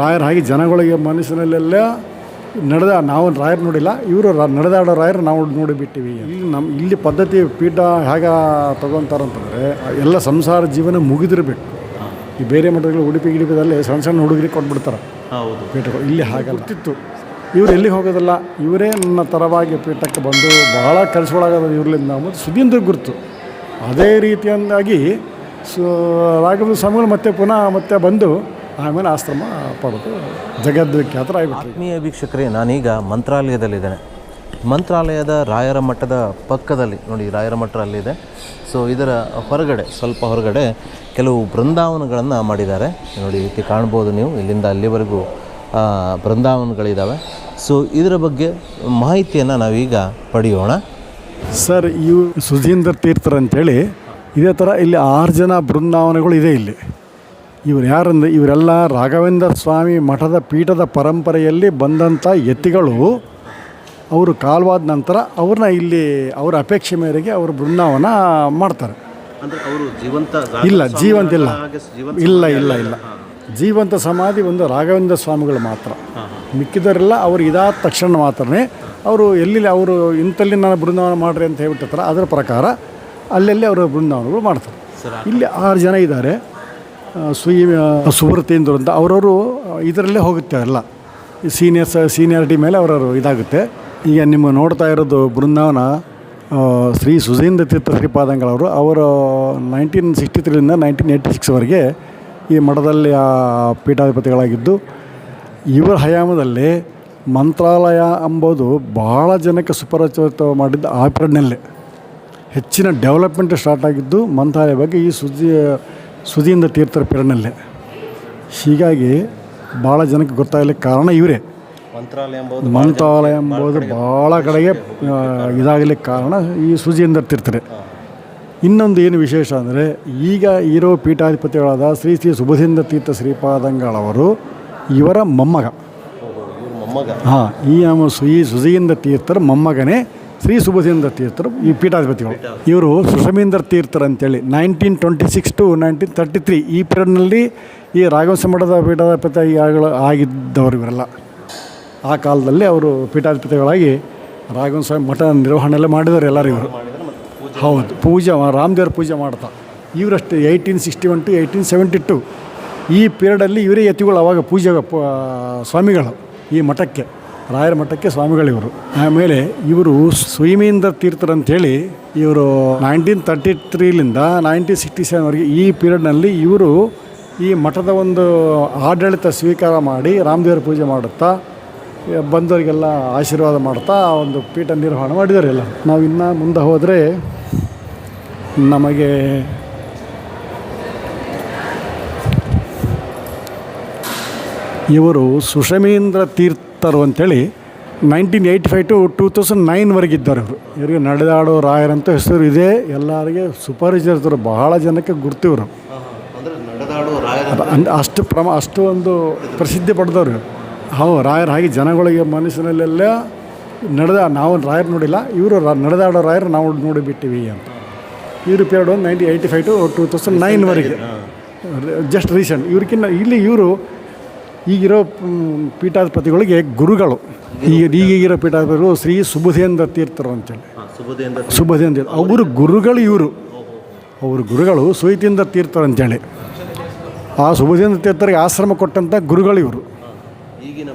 ರಾಯರ ಹಾಗೆ ಜನಗಳಿಗೆ ಮನಸ್ಸಿನಲ್ಲೆಲ್ಲ ನಡೆದ ನಾವು ರಾಯರು ನೋಡಿಲ್ಲ ಇವರು ನಡೆದಾಡೋ ರಾಯರು ನಾವು ನೋಡಿಬಿಟ್ಟಿವಿ ಇಲ್ಲಿ ನಮ್ಮ ಇಲ್ಲಿ ಪದ್ಧತಿ ಪೀಠ ಹೇಗೆ ತಗೊತಾರಂತಂದರೆ ಎಲ್ಲ ಸಂಸಾರ ಜೀವನ ಮುಗಿದಿರಬೇಕು. ಈ ಬೇರೆ ಮಠಗಳು ಉಡುಪಿ ಗಿಡಿಪದಲ್ಲಿ ಸಣ್ಣ ಸಣ್ಣ ಹುಡುಗರಿಗೆ ಕೊಟ್ಬಿಡ್ತಾರೆ. ಹೌದು. ಪೀಠಗಳು. ಇಲ್ಲಿ ಹಾಗೆ ಗೊತ್ತಿತ್ತು ಇವ್ರು ಎಲ್ಲಿ ಹೋಗೋದಲ್ಲ? ಇವರೇ ನನ್ನ ತರವಾಗಿ ಪೀಠಕ್ಕೆ ಬಂದು ಬಹಳ ಕೆಲಸಗಳಾಗೋದು ಇವ್ರಲಿಂದ ಮತ್ತು ಸುದೀಂದ್ರ ಗುರುತು. ಅದೇ ರೀತಿಯಿಂದಾಗಿ ಸೊ ರಾಘವೇಂದ್ರ ಸ್ವಾಮಿಗಳು ಮತ್ತೆ ಪುನಃ ಮತ್ತೆ ಬಂದು ಆಮೇಲೆ ಆಶ್ರಮ ಪಡೆದು ಜಗದ್ವಿಖ್ಯಾತರಾಗಿಬಿಟ್ರು ಆತ್ಮೀಯ ವೀಕ್ಷಕರೇ ನಾನೀಗ ಮಂತ್ರಾಲಯದಲ್ಲಿದ್ದೇನೆ. ಮಂತ್ರಾಲಯದ ರಾಯರ ಮಠದ ಪಕ್ಕದಲ್ಲಿ ನೋಡಿ ರಾಯರ ಮಠ ಅಲ್ಲಿದೆ. ಸೊ ಇದರ ಹೊರಗಡೆ ಸ್ವಲ್ಪ ಹೊರಗಡೆ ಕೆಲವು ಬೃಂದಾವನಗಳನ್ನು ಮಾಡಿದ್ದಾರೆ. ನೋಡಿ ಈ ರೀತಿ ಕಾಣ್ಬೋದು ನೀವು. ಇಲ್ಲಿಂದ ಅಲ್ಲಿವರೆಗೂ ಬೃಂದಾವನಗಳಿದ್ದಾವೆ ಸೊ ಇದರ ಬಗ್ಗೆ ಮಾಹಿತಿಯನ್ನು ನಾವೀಗ ಪಡೆಯೋಣ. ಸರ್ ಇವು ಸುಧೀಂದ್ರ ತೀರ್ಥರ್ ಅಂತೇಳಿ ಇದೇ ಥರ ಇಲ್ಲಿ ಆರು ಜನ ಬೃಂದಾವನಗಳು ಇದೆ ಇಲ್ಲಿ. ಇವ್ರು ಯಾರಂದ್ರೆ ಇವರೆಲ್ಲ ರಾಘವೇಂದ್ರ ಸ್ವಾಮಿ ಮಠದ ಪೀಠದ ಪರಂಪರೆಯಲ್ಲಿ ಬಂದಂಥ ಯತಿಗಳು ಅವರು ಕಾಲ್ವಾದ ನಂತರ ಅವ್ರನ್ನ ಇಲ್ಲಿ ಅವರ ಅಪೇಕ್ಷೆ ಮೇರೆಗೆ ಅವರು ಬೃಂದಾವನ ಮಾಡ್ತಾರೆ. ಅವರು ಜೀವಂತ ಇಲ್ಲ ಜೀವಂತ ಇಲ್ಲ. ಇಲ್ಲ ಇಲ್ಲ ಇಲ್ಲ. ಜೀವಂತ ಸಮಾಧಿ ಒಂದು ರಾಘವೇಂದ್ರ ಸ್ವಾಮಿಗಳು ಮಾತ್ರ. ಮಿಕ್ಕಿದವರೆಲ್ಲ ಅವರು ಇದಾದ ತಕ್ಷಣ ಮಾತ್ರನೇ ಅವರು ಎಲ್ಲಿ ಅವರು ಇಂಥಲ್ಲಿ ನಾನು ಬೃಂದಾವನ ಮಾಡ್ರಿ ಅಂತ ಹೇಳ್ಬಿಟ್ಟಿರ್ತಾರೆ ಅದರ ಪ್ರಕಾರ ಅಲ್ಲೆಲ್ಲಿ ಅವರು ಬೃಂದಾವನಗಳು ಮಾಡ್ತಾರೆ. ಇಲ್ಲಿ ಆರು ಜನ ಇದ್ದಾರೆ. ಸುಯಿ ಸುಬ್ರತೇಂದ್ರ ಅಂತ ಅವರವರು ಇದರಲ್ಲೇ ಹೋಗುತ್ತೆ ಎಲ್ಲ. ಸೀನಿಯರ್ಸ್, ಸೀನಿಯಾರಿಟಿ ಮೇಲೆ ಅವರವರು ಇದಾಗುತ್ತೆ. ಈಗ ನಿಮ್ಮ ನೋಡ್ತಾ ಇರೋದು ಬೃಂದಾವನ ಶ್ರೀ ಸುಜೀಂದ್ರ ತೀರ್ಥ ಶ್ರೀಪಾದಂಗಳವರು, ಅವರು ನೈನ್ಟೀನ್ ಸಿಕ್ಸ್ಟಿ ತ್ರೀಯಿಂದ ನೈನ್ಟೀನ್ ಏಯ್ಟಿ ಸಿಕ್ಸ್ವರೆಗೆ ಈ ಮಠದಲ್ಲಿ, ಆ, ಪೀಠಾಧಿಪತಿಗಳಾಗಿದ್ದು, ಇವರ ಹಯಾಮದಲ್ಲಿ ಮಂತ್ರಾಲಯ ಎಂಬುದು ಭಾಳ ಜನಕ್ಕೆ ಸುಪರಿಚಿತ ಮಾಡಿದ್ದ ಆ ಹೆಚ್ಚಿನ ಡೆವಲಪ್ಮೆಂಟ್ ಸ್ಟಾರ್ಟ್ ಆಗಿದ್ದು, ಮಂತ್ರಾಲಯ ಬಗ್ಗೆ ಈ ಸುದ್ದಿ ಸುಧೀಂದ್ರ ತೀರ್ಥರ ಪೀರಿಯಡ್ನಲ್ಲೇ ಹೀಗಾಗಿ ಭಾಳ ಜನಕ್ಕೆ ಗೊತ್ತಾಗಲಿಕ್ಕೆ ಕಾರಣ ಇವರೇ. ಮಂತ್ರಾಲಯ ಎಂಬುದು ಭಾಳ ಕಡೆಗೆ ಇದಾಗಲಿಕ್ಕೆ ಕಾರಣ ಈ ಸುಜೀಂದ್ರ ತೀರ್ಥರೇ ಇನ್ನೊಂದು ಏನು ವಿಶೇಷ ಅಂದರೆ ಈಗ ಇರೋ ಪೀಠಾಧಿಪತಿಗಳಾದ ಶ್ರೀ ಶ್ರೀ ಸುಬಧೇಂದ್ರ ತೀರ್ಥ ಶ್ರೀಪಾದಂಗಳವರು ಇವರ ಮೊಮ್ಮಗ. ಹಾಂ ಈ ನಮ್ಮ ಸು ಈ ಸುಜೀಂದ್ರ ತೀರ್ಥರ ಮೊಮ್ಮಗನೇ ಶ್ರೀ ಸುಭದೇಂದ್ರ ತೀರ್ಥರು, ಈ ಪೀಠಾಧಿಪತಿಗಳು. ಇವರು ಸುಷಮೇಂದ್ರ ತೀರ್ಥರು ಅಂತೇಳಿ nineteen twenty six to nineteen thirty three ಈ ಪೀರಿಯಡ್ನಲ್ಲಿ ಈ ರಾಘವಂಶ ಮಠದ ಪೀಠಾಧಿಪತಿಗಳು ಆಗಿದ್ದವರು ಇವರೆಲ್ಲ. ಆ ಕಾಲದಲ್ಲಿ ಅವರು ಪೀಠಾಧಿಪತಿಗಳಾಗಿ ರಾಘವಂಶ ಸ್ವಾಮಿ ಮಠ ನಿರ್ವಹಣೆ ಎಲ್ಲ ಮಾಡಿದವರು ಎಲ್ಲರೂ ಇವರು. ಹೌದು, ಪೂಜೆ ರಾಮದೇವರ ಪೂಜೆ ಮಾಡ್ತಾ. ಇವರಷ್ಟೇ eighteen sixty one to eighteen seventy two ಈ ಪೀರಿಯಡಲ್ಲಿ ಇವರೇ ಯತಿಗಳು ಅವಾಗ ಪೂಜೆ ಸ್ವಾಮಿಗಳು ಈ ಮಠಕ್ಕೆ. ರಾಯರ ಮಠಕ್ಕೆ ಸ್ವಾಮಿಗಳಿವರು. ಆಮೇಲೆ ಇವರು ಸುಯಮೀಂದ್ರ ತೀರ್ಥರು ಹೇಳಿ ಇವರು ನೈನ್ಟೀನ್ ತರ್ಟಿ ತ್ರೀಲಿಂದ ನೈನ್ಟೀನ್ ಸಿಕ್ಸ್ಟಿ ಸೆವೆನ್ವರೆಗೆ ಈ ಪೀರಿಯಡ್ನಲ್ಲಿ ಇವರು ಈ ಮಠದ ಒಂದು ಆಡಳಿತ ಸ್ವೀಕಾರ ಮಾಡಿ ರಾಮದೇವರ ಪೂಜೆ ಮಾಡುತ್ತಾ, ಬಂದವರಿಗೆಲ್ಲ ಆಶೀರ್ವಾದ ಮಾಡ್ತಾ ಒಂದು ಪೀಠ ನಿರ್ವಹಣೆ ಮಾಡಿದ್ದಾರೆ ಎಲ್ಲ ನಾವು ಇನ್ನು ಮುಂದೆ ಹೋದರೆ ನಮಗೆ ಇವರು ಸುಷಮೀಂದ್ರ ತೀರ್ಥರು ಅಂತೇಳಿ nineteen eighty five to two thousand ನೈನ್ವರೆಗೆ ಇದ್ದಾರೆ ಇವರು. ಇವರಿಗೆ ನಡೆದಾಡೋ ರಾಯರಂತ ಹೆಸರು ಇದೆ. ಎಲ್ಲರಿಗೆ ಸುಪರಿಚಿತರು ಬಹಳ ಜನಕ್ಕೆ ಗುರ್ತಿವರು. ಅಷ್ಟು ಪ್ರಮ ಅಷ್ಟು ಒಂದು ಪ್ರಸಿದ್ಧಿ ಪಡೆದವರು ಹೌ ರಾಯರ್ ಹಾಗೆ ಜನಗಳಿಗೆ ಮನಸ್ಸಿನಲ್ಲೆಲ್ಲ ನಡೆದ ನಾವು ರಾಯರ್ ನೋಡಿಲ್ಲ. ಇವರು ನಡೆದಾಡೋ ರಾಯರು ನಾವು ನೋಡಿಬಿಟ್ಟಿವಿ ಅಂತ. ಇವರು ಪೀರಿಯಡ್ ಒಂದು nineteen eighty five to two thousand ನೈನ್ವರೆಗೆ just recent ಇವ್ರಿಗಿನ್ನ ಇಲ್ಲಿ ಇವರು ಈಗಿರೋ ಪೀಠಾಧಿಪತಿಗಳಿಗೆ ಗುರುಗಳು. ಈಗ ಈಗಿರೋ ಪೀಠಾಧಿಪತಿಗಳು ಶ್ರೀ ಸುಬುಧೇಂದ್ರ ತೀರ್ಥರು ಅಂತೇಳಿ. ಸುಬುಧೇಂದ್ರ ಅವರು ಗುರುಗಳು ಇವರು. ಅವರು ಗುರುಗಳು ಸುಯಿತೇಂದ್ರ ತೀರ್ಥರು ಅಂತೇಳಿ. ಆ ಸುಬುಧೇಂದ್ರ ತೀರ್ಥರಿಗೆ ಆಶ್ರಮ ಕೊಟ್ಟಂಥ ಗುರುಗಳು ಇವರು. ಈಗಿನ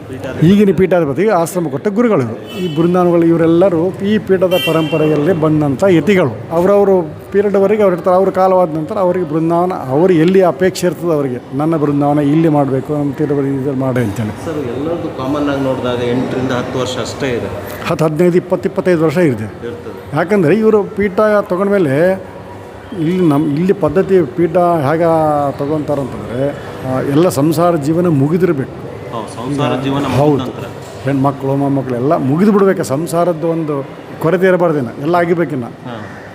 ಈಗಿನ ಪೀಠಾಧಿಪತಿಗೆ ಆಶ್ರಮ ಕೊಟ್ಟ ಗುರುಗಳು ಈ ಬೃಂದಾವನಗಳು ಇವರೆಲ್ಲರೂ ಈ ಪೀಠದ ಪರಂಪರೆಯಲ್ಲಿ ಬಂದಂಥ ಯತಿಗಳು. ಅವರವರು ಪೀರಿಯಡ್ವರೆಗೆ ಅವ್ರು ಇರ್ತಾರೆ. ಅವ್ರ ಕಾಲವಾದ ನಂತರ ಅವರಿಗೆ ಬೃಂದಾವನ ಅವರು ಎಲ್ಲಿ ಅಪೇಕ್ಷೆ ಇರ್ತದೆ ಅವರಿಗೆ ನನ್ನ ಬೃಂದಾವನ ಇಲ್ಲಿ ಮಾಡಬೇಕು ನಮ್ಮ ಇದು ಮಾಡಿ ಅಂತೇಳಿ. ಸರ್ ಎಲ್ಲರದ್ದು ಕಾಮನ್ ಆಗಿ ನೋಡಿದಾಗ ಎಂಟರಿಂದ ಹತ್ತು ವರ್ಷ ಅಷ್ಟೇ ಇದೆ. ಹತ್ತು ಹದಿನೈದು ಇಪ್ಪತ್ತು ಇಪ್ಪತ್ತೈದು ವರ್ಷ ಇದೆ ಇರ್ತದೆ. ಯಾಕಂದರೆ ಇವರು ಪೀಠ ತೊಗೊಂಡ್ಮೇಲೆ ಇಲ್ಲಿ ನಮ್ಮ ಇಲ್ಲಿ ಪದ್ಧತಿ ಪೀಠ ಹೇಗೆ ತೊಗೊತಾರಂತಂದರೆ ಎಲ್ಲ ಸಂಸಾರ ಜೀವನ ಮುಗಿದಿರಬೇಕು. ಸಂಸಾರ ಜೀವನ ಹೌದು. ಹೆಣ್ಮಕ್ಳು ಮೊಮ್ಮಕ್ಕಳು ಎಲ್ಲ ಮುಗಿದು ಬಿಡ್ಬೇಕು. ಸಂಸಾರದ್ದು ಒಂದು ಕೊರತೆ ಇರಬಾರ್ದಿನ ಎಲ್ಲ ಆಗಿಬೇಕಿನ್ನ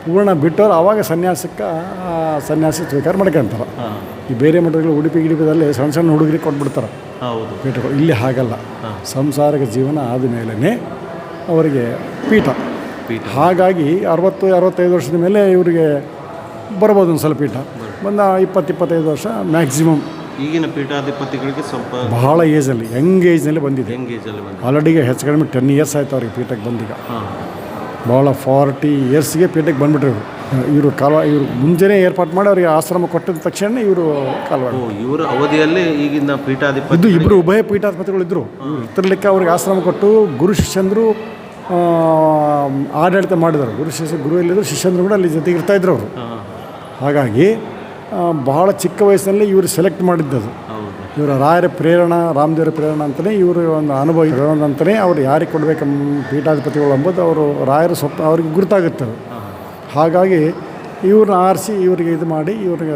ಪೂರ್ಣ ಬಿಟ್ಟವ್ರು ಆವಾಗ ಸನ್ಯಾಸಕ್ಕೆ ಸನ್ಯಾಸಿ ಸ್ವೀಕಾರ ಮಾಡ್ಕೊಂತಾರೆ ಈ ಬೇರೆ ಮಠಗಳು ಉಡುಪಿ ಗಿಡಿಪದಲ್ಲಿ ಸಣ್ಣ ಸಣ್ಣ ಹುಡುಗರಿಗೆ ಕೊಟ್ಬಿಡ್ತಾರೆ. ಹೌದು. ಪೀಠಗಳು. ಇಲ್ಲಿ ಹಾಗಲ್ಲ. ಸಂಸಾರಿಕ ಜೀವನ ಆದ ಮೇಲೇ ಅವರಿಗೆ ಪೀಠ. ಪೀಠ. ಹಾಗಾಗಿ ಅರವತ್ತು ಅರವತ್ತೈದು ವರ್ಷದ ಮೇಲೆ ಇವರಿಗೆ ಬರ್ಬೋದು ಒಂದು ಸ್ವಲ್ಪ ಪೀಠ ಒಂದು ಇಪ್ಪತ್ತು ಇಪ್ಪತ್ತೈದು ವರ್ಷ ಮ್ಯಾಕ್ಸಿಮಮ್ ಈಗಿನ ಪೀಠಾಧಿಪತಿಗಳಿಗೆ ಸ್ವಲ್ಪ ಬಹಳ ಏಜಲ್ಲಿ ಯಂಗ್ ಏಜ್ನಲ್ಲಿ ಬಂದಿದೆ. ಯಂಗ್ ಏಜಲ್ಲಿ ಬಂದಿದೆ. ಆಲ್ರೆಡಿಗೆ ಹೆಚ್ಚು ಕಡಿಮೆ ಟೆನ್ ಇಯರ್ಸ್ ಆಯ್ತು ಅವ್ರಿಗೆ ಪೀಠಕ್ಕೆ ಬಂದೀಗ. ಬಹಳ ಭಾಳ ಫಾರ್ಟಿ ಇಯರ್ಸ್ಗೆ ಪೀಠಕ್ಕೆ ಬಂದ್ಬಿಟ್ರು ಇವರು. ಇವರು ಕಾಲ ಇವರು ಮುಂಜಾನೆ ಏರ್ಪಾಟ್ ಮಾಡಿ ಅವರಿಗೆ ಆಶ್ರಮ ಕೊಟ್ಟಿದ ತಕ್ಷಣ ಇವರು ಕಾಲ್ವಾಡ. ಇವರು ಅವಧಿಯಲ್ಲೇ ಈಗಿನ ಪೀಠಾಧಿಪತಿ ಇದು ಇಬ್ಬರು ಉಭಯ ಪೀಠಾಧಿಪತಿಗಳು ಇದ್ದರು ಇರ್ತಿರ್ಲಿಕ್ಕೆ ಅವ್ರಿಗೆ ಆಶ್ರಮ ಕೊಟ್ಟು ಗುರು ಶಿಷ್ಯಂದರು ಆಡಳಿತ ಮಾಡಿದರು. ಗುರು ಶಿಷ್ಯ ಗುರು ಎಲ್ಲಿದ್ರು ಶಿಷ್ಯಂದ್ರು ಕೂಡ ಅಲ್ಲಿ ಜೊತೆಗೆ ಇರ್ತಾಯಿದ್ರು ಅವರು. ಹಾಗಾಗಿ ಬಹಳ ಚಿಕ್ಕ ವಯಸ್ಸಿನಲ್ಲಿ ಇವರು ಸೆಲೆಕ್ಟ್ ಮಾಡಿದ್ದದು. ಇವರ ರಾಯರ ಪ್ರೇರಣ ರಾಮದೇವರ ಪ್ರೇರಣ ಅಂತಲೇ ಇವರು ಒಂದು ಅನುಭವ ಅಂತಲೇ ಅವ್ರು ಯಾರಿಗೆ ಕೊಡಬೇಕೆಂಬ ಪೀಠಾಧಿಪತಿಗಳು ಎಂಬುದು ಅವರು ರಾಯರ ಸ್ವಪ್ನ ಅವ್ರಿಗೆ ಗುರುತಾಗುತ್ತೆ ಹಾಗಾಗಿ ಇವ್ರನ್ನ ಆರಿಸಿ ಇವರಿಗೆ ಇದು ಮಾಡಿ ಇವ್ರಿಗೆ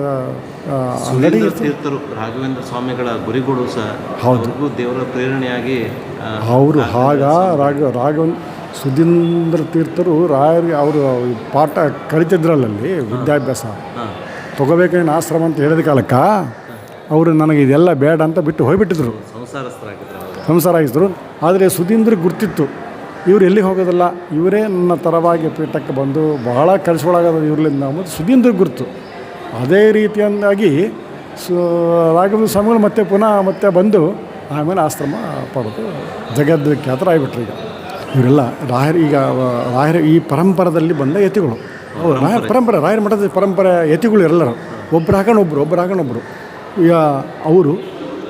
ತೀರ್ಥರು ರಾಘವೇಂದ್ರ ಸ್ವಾಮಿಗಳ ಗುರಿಗಳು ಸಹ ಹೌದು. ದೇವರ ಪ್ರೇರಣೆಯಾಗಿ ಅವರು ಆಗ ರಾಘ ರಾಘವೇಂದ್ರ ಸುಧೀಂದ್ರ ತೀರ್ಥರು ರಾಯರಿಗೆ ಅವರು ಪಾಠ ಕಲಿತಿದ್ರಲ್ಲಲ್ಲಿ ವಿದ್ಯಾಭ್ಯಾಸ. ತಗೋಬೇಕೇನು ಆಶ್ರಮ ಅಂತ ಹೇಳಿದ ಕಾಲಕ್ಕೆ, ಅವರು ನನಗೆ ಇದೆಲ್ಲ ಬೇಡ ಅಂತ ಬಿಟ್ಟು ಹೋಗಿಬಿಟ್ಟಿದ್ರು. ಸಂಸಾರ ಆಗಿದ್ರು. ಆದರೆ ಸುಧೀಂದ್ರ ಗುರ್ತಿತ್ತು, ಇವ್ರು ಎಲ್ಲಿಗೆ ಹೋಗೋದಲ್ಲ? ಇವರೇ ನನ್ನ ತರವಾಗಿ ಪೀಠಕ್ಕೆ ಬಂದು ಬಹಳ ಕಳಿಸ್ಕೊಳಾಗೋದು ಇವ್ರಲಿಂದ ಅಂಬುದು ಸುಧೀಂದ್ರ ಗುರ್ತು. ಅದೇ ರೀತಿಯಿಂದಾಗಿ ಸು, ರಾಘವೇಂದ್ರ ಸ್ವಾಮಿಗಳು ಮತ್ತೆ ಪುನಃ ಮತ್ತೆ ಬಂದು ಆಮೇಲೆ ಆಶ್ರಮ ಪಡೆದು ಜಗದ್ವಿಖ್ಯಾತರಾಗಿಬಿಟ್ರು ಈಗ. ಇವರೆಲ್ಲ ರಾಯರು ಈಗ ಅವ- ಈ ಪರಂಪರದಲ್ಲಿ ಬಂದ ಯತಿಗಳು. ಹೌದು ರಾಯರ ಪರಂಪರೆ ರಾಯರ ಮಠದ ಪರಂಪರೆ ಯತಿಗಳು ಎಲ್ಲರೂ. ಒಬ್ಬರು ಹಾಕೊಂಡೊಬ್ರು ಒಬ್ಬರು ಒಬ್ರು ಹಾಕೊಂಡು ಒಬ್ಬರು ಈಗ ಅವರು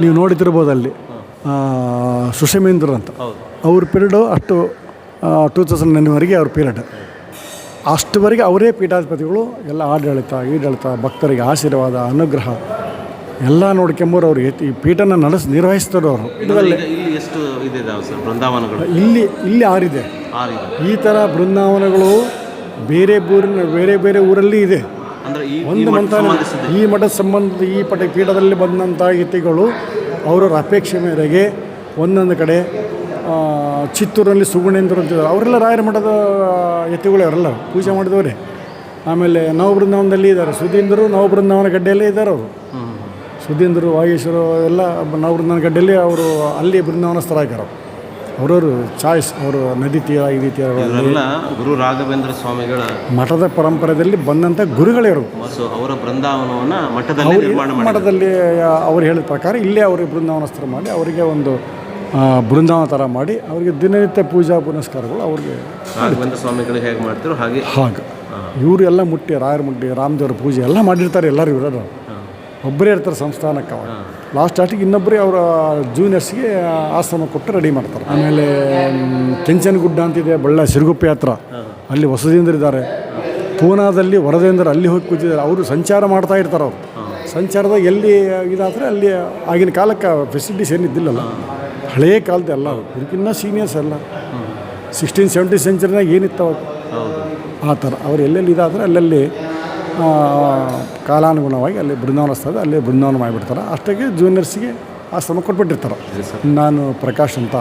ನೀವು ನೋಡಿದ್ದಿರ್ಬೋದು ಅಲ್ಲಿ ಸುಷಮೇಂದ್ರ ಅಂತ. ಅವ್ರ ಪೀರಿಯಡು ಅಷ್ಟು ಟೂ ತೌಸಂಡ್ ನೈನ್ವರೆಗೆ ಅವ್ರ ಪೀರಿಯಡ್. ಅಷ್ಟುವರೆಗೆ ಅವರೇ ಪೀಠಾಧಿಪತಿಗಳು ಎಲ್ಲ ಆಡಳಿತ ಈಡಳಿತ ಭಕ್ತರಿಗೆ ಆಶೀರ್ವಾದ ಅನುಗ್ರಹ ಎಲ್ಲ ನೋಡ್ಕೊಂಬೋರು ಅವ್ರು. ಈ ಪೀಠನ ನಡೆಸಿ ನಿರ್ವಹಿಸ್ತಾರೆ ಅವರು. ಇಲ್ಲಿ ಇಲ್ಲಿ ಆರಿದೆ. ಈ ಥರ ಬೃಂದಾವನಗಳು ಬೇರೆ ಊರಿನ ಬೇರೆ ಬೇರೆ ಊರಲ್ಲಿ ಇದೆ. ಒಂದು ಮಂತ್ರ ಈ ಮಠದ ಸಂಬಂಧ ಈ ಪಟ ಪೀಠದಲ್ಲಿ ಬಂದಂಥ ಯತಿಗಳು ಅವರವರ ಅಪೇಕ್ಷೆ ಮೇರೆಗೆ ಒಂದೊಂದು ಕಡೆ ಚಿತ್ತೂರಿನಲ್ಲಿ ಚಿತ್ತೂರಲ್ಲಿ ಸುಗುಣೇಂದ್ರ ಅಂತಿದ್ದಾರೆ ಅವರೆಲ್ಲ ರಾಯರ ಮಠದ ಯತಿಗಳು ಅವರೆಲ್ಲ ಪೂಜೆ ಮಾಡಿದವರೇ. ಆಮೇಲೆ ನವಬೃಂದಾವನದಲ್ಲಿ ಇದ್ದಾರೆ. ಸುಧೀಂದರು ನವಬೃಂದಾವನ ಗಡ್ಡೆಯಲ್ಲೇ ಇದ್ದಾರೆ ಅವರು. ಸುಧೀಂದ್ರರು ಸುಧೀಂದರು ವಾಗೇಶ್ವರು ಎಲ್ಲ ನವಬೃಂದಾವನ ಗಡ್ಡೆಯಲ್ಲಿ ಅವರು ಅಲ್ಲಿ ಬೃಂದಾವನಸ್ಥರಾಗ್ಯಾರ ಅವರವರು ಚಾಯ್ಸ್ ಅವರು ನದಿ ತೀರ ಈ ತೀರ ಇವರೆಲ್ಲ ಗುರು ರಾಘವೇಂದ್ರ ಸ್ವಾಮಿಗಳ ಮಠದ ಪರಂಪರೆಯಲ್ಲಿ ಬಂದಂಥ ಗುರುಗಳಿವರು ಅವರ ಬೃಂದಾವನವನ್ನ ಮಠದಲ್ಲಿ ನಿರ್ಮಾಣ ಮಠದಲ್ಲಿ ಅವ್ರು ಹೇಳಿದ ಪ್ರಕಾರ ಇಲ್ಲೇ ಅವರಿಗೆ ಬೃಂದಾವನಸ್ಥರ ಮಾಡಿ ಅವರಿಗೆ ಒಂದು ಆ, ಬೃಂದಾವನ ಥರ ಮಾಡಿ ಅವರಿಗೆ ದಿನನಿತ್ಯ ಪೂಜಾ ಪುನಸ್ಕಾರಗಳು ಅವ್ರಿಗೆ ರಾಘವೇಂದ್ರ ಸ್ವಾಮಿಗಳು ಹೇಗೆ ಮಾಡ್ತಿರೋ ಹಾಗೆ. ಹಾಗೆ. ಇವರು ಎಲ್ಲ ಮುಟ್ಟಿ ರಾಯರ ಮುಟ್ಟಿ ರಾಮದೇವ್ರ ಪೂಜೆ ಎಲ್ಲ ಮಾಡಿರ್ತಾರೆ ಎಲ್ಲರೂ ಇರೋರು ಒಬ್ಬರೇ ಇರ್ತಾರೆ ಸಂಸ್ಥಾನಕ್ಕೆ ಅವಾಗ. ಲಾಸ್ಟ್ ಸ್ಟಾರ್ಟಿಗೆ ಇನ್ನೊಬ್ಬರೇ ಅವರ ಜೂನಿಯರ್ಸ್ಗೆ ಆಸನ ಕೊಟ್ಟು ರೆಡಿ ಮಾಡ್ತಾರೆ. ಆಮೇಲೆ ಕೆಂಚನ ಗುಡ್ಡ ಅಂತಿದೆ, ಬಳ್ಳ ಸಿರುಗುಪ್ಪೆ ಹತ್ರ. ಅಲ್ಲಿ ಹೊಸದೇಂದ್ರಿದ್ದಾರೆ ಪೂನಾದಲ್ಲಿ ವರದೇಂದ್ರ ಅಲ್ಲಿ ಹೋಗಿ ಕೂತಿದ್ದಾರೆ. ಅವರು ಸಂಚಾರ ಮಾಡ್ತಾ ಇರ್ತಾರೆ ಅವರು. ಸಂಚಾರದಾಗ ಎಲ್ಲಿ ಇದಾದರೆ ಅಲ್ಲಿ ಆಗಿನ ಕಾಲಕ್ಕೆ ಫೆಸಿಲಿಟೀಸ್ ಏನಿದ್ದಿಲ್ಲಲ್ಲ ಹಳೆಯ ಕಾಲದ ಎಲ್ಲ ಇದಕ್ಕಿನ್ನ ಸೀನಿಯರ್ಸ್ ಎಲ್ಲ. ಸಿಕ್ಸ್ಟೀನ್ ಸೆವೆಂಟಿ ಸೆಂಚುರಿನಾಗ ಏನಿತ್ತು ಹೌದು ಆ ಥರ. ಅವ್ರು ಎಲ್ಲೆಲ್ಲಿ ಇದಾದರೆ ಅಲ್ಲಲ್ಲಿ ಕಾಲಾನುಗುಣವಾಗಿ ಅಲ್ಲಿ ಬೃಂದಾವನ ಸ್ಥಳದ ಅಲ್ಲಿ ಬೃಂದಾವನ ಮಾಡಿಬಿಡ್ತಾರೆ. ಅಷ್ಟಾಗಿ ಜೂನಿಯರ್ಸಿಗೆ ಶ್ರಮ ಕೊಟ್ಬಿಟ್ಟಿರ್ತಾರೆ. ನಾನು ಪ್ರಕಾಶ್ ಅಂತ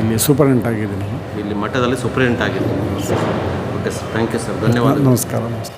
ಇಲ್ಲಿ ಸೂಪರಿಂಟೆಂಟ್ ಆಗಿದ್ದೀನಿ ಇಲ್ಲಿ ಮಠದಲ್ಲಿ ಸೂಪರಿಂಟ್ ಆಗಿದ್ದೀನಿ. Okay sir thank you sir ಧನ್ಯವಾದ ನಮಸ್ಕಾರ ನಮಸ್ಕಾರ.